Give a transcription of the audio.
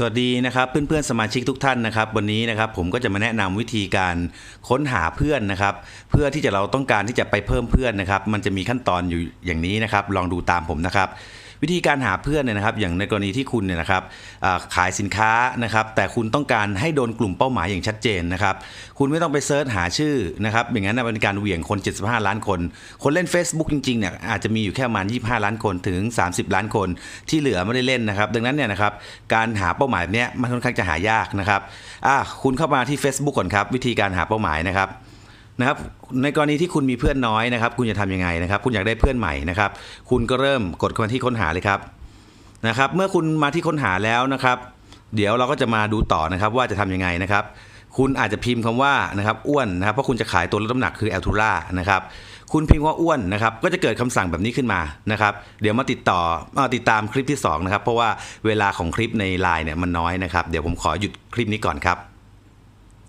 สวัสดีนะครับเพื่อนๆสมาชิกทุกท่านนะครับ วันนี้นะครับผมก็จะมาแนะนำวิธีการค้นหาเพื่อนนะครับ เพื่อที่จะเราต้องการที่จะไปเพิ่มเพื่อนนะครับ มันจะมีขั้นตอนอยู่อย่างนี้นะครับ ลองดูตามผมนะครับ วิธีการหาเพื่อนเนี่ยนะครับ อย่างในกรณีที่คุณเนี่ยนะครับขายสินค้านะครับ แต่คุณต้องการให้โดนกลุ่มเป้าหมายอย่างชัดเจนนะครับ คุณไม่ต้องไปเซิร์ชหาชื่อนะครับ อย่างนั้นเป็นการเหวี่ยงคน 75 ล้านคน คนเล่น Facebook จริงๆเนี่ยอาจจะมีอยู่แค่ประมาณ 25 ล้านคนถึง 30 ล้านคนที่เหลือไม่ได้เล่นนะครับ ดังนั้นเนี่ยนะครับการหาเป้าหมายแบบเนี้ยมันค่อนข้างจะหายากนะครับอะคุณเข้ามาที่ Facebook ก่อนครับ วิธีการหาเป้าหมายนะครับ นะครับในกรณีที่คุณมีเพื่อนน้อยนะครับ คุณจะทำยังไงนะครับ คุณอยากได้เพื่อนใหม่นะครับ คุณก็เริ่มกดเข้ามาที่ค้นหาเลยครับนะครับ เมื่อคุณมาที่ค้นหาแล้วนะครับ เดี๋ยวเราก็จะมาดูต่อนะครับว่าจะทำยังไงนะครับ คุณอาจจะพิมพ์คำว่านะครับอ้วนนะครับเพราะคุณจะขายตัวลดน้ำหนักคือแอลทูล่านะครับคุณพิมพ์ว่าอ้วนนะครับ ก็จะเกิดคำสั่งแบบนี้ขึ้นมานะครับ เดี๋ยวมาติดต่อมาติดตามคลิปที่สองนะครับเพราะว่าเวลาของคลิปในไลน์เนี่ยมันน้อยนะครับ เดี๋ยวผมขอหยุดคลิปนี้ก่อนครับ